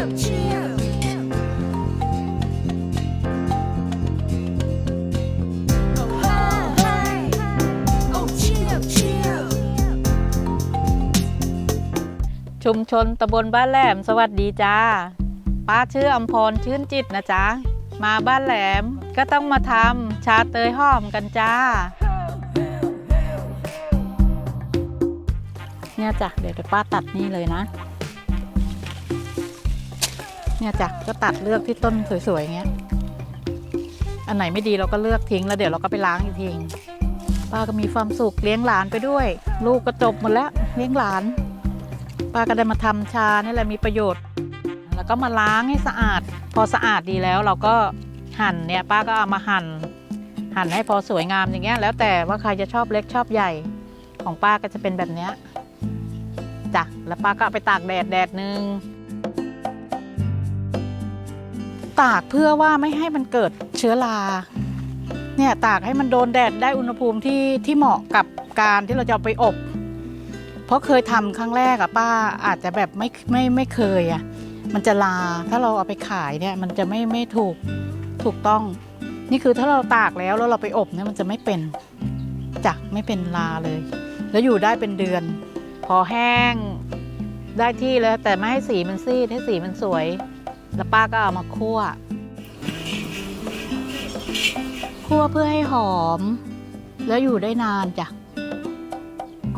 ชุมชนตำบลบ้านแหลมสวัสดีจ้า ป้าชื่ออมพรชื่นจิตนะจ๊ะ มาบ้านแหลมก็ต้องมาทำชาเตยหอมกันจ้า เนี่ยจ้ะเดี๋ยวป้าตัดนี่เลยนะ เนี่ยจ้ะก็ตัดเลือกที่ต้นสวยๆอย่างเงี้ย อันไหนไม่ดีเราก็เลือกทิ้งแล้วเดี๋ยวเราก็ไปล้างอีกทีป้าก็มีความสุขเลี้ยงหลานไปด้วย ลูกก็จบหมดแล้วเลี้ยงหลานป้าก็ได้มาทำชานี่แหละมีประโยชน์ แล้วก็มาล้างให้สะอาด พอสะอาดดีแล้วเราก็หั่นเนี่ยป้าก็เอามาหั่น หั่นให้พอสวยงามอย่างเงี้ย แล้วแต่ว่าใครจะชอบเล็กชอบใหญ่ของป้าก็จะเป็นแบบเนี้ยจ้ะแล้วป้าก็ไปตากแดดแดดหนึ่ง ตากเพื่อว่าไม่ให้มันเกิดเชื้อราเนี่ยตากให้มันโดนแดดได้อุณหภูมิที่ที่เหมาะกับการที่เราจะเอาไปอบ เพราะเคยทำครั้งแรกอะป้าอาจจะแบบไม่ไม่ไม่เคยอะมันจะลาถ้าเราเอาไปขายเนี่ยมันจะไม่ไม่ถูกถูกต้อง นี่คือถ้าเราตากแล้วแล้วเราไปอบเนี่ยมันจะไม่เป็นจ้ะไม่เป็นลาเลย แล้วอยู่ได้เป็นเดือน พอแห้งได้ที่แล้วแต่ไม่ให้สีมันซีดให้สีมันสวย แล้วป้าก็เอามาคั่ว คั่วเพื่อให้หอม แล้วอยู่ได้นานจ้ะ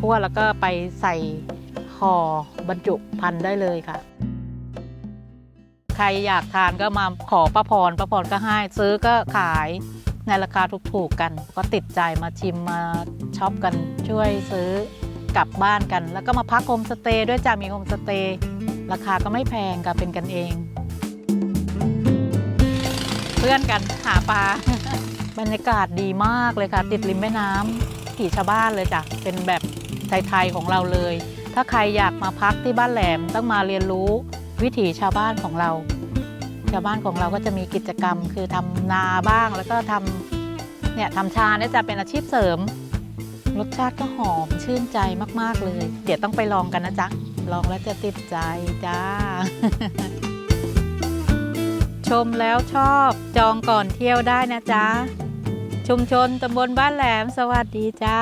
คั่วแล้วก็ไปใส่ห่อบรรจุพันได้เลยค่ะ ใครอยากทานก็มาขอป้าพรป้าพรก็ให้ซื้อก็ขายในราคาถูกๆกัน ก็ติดใจมาชิมมาช็อปกันช่วยซื้อกลับบ้านกัน แล้วก็มาพักโฮมสเตย์ด้วยจ้ะมีโฮมสเตย์ราคาก็ไม่แพงค่ะเป็นกันเอง เพื่อนกันหาปลา บรรยากาศดีมากเลยค่ะ ติดริมแม่น้ำขี่ชาวบ้านเลยจ้ะเป็นแบบไทยๆของเราเลย ถ้าใครอยากมาพักที่บ้านแหลมต้องมาเรียนรู้วิถีชาวบ้านของเรา ชาวบ้านของเราก็จะมีกิจกรรม คือทำนาบ้างแล้วก็ทำเนี่ยทำชาเนี่ยจะเป็นอาชีพเสริม รสชาติก็หอมชื่นใจมาก ๆ เลย เดี๋ยวต้องไปลองกันนะจ๊ะ ลองแล้วจะติดใจจ้า มแล้วชอบจองก่อนเที่ยวได้นะจ๊ะ ชุมชนตำบลบ้านแหลมสวัสดีจ้า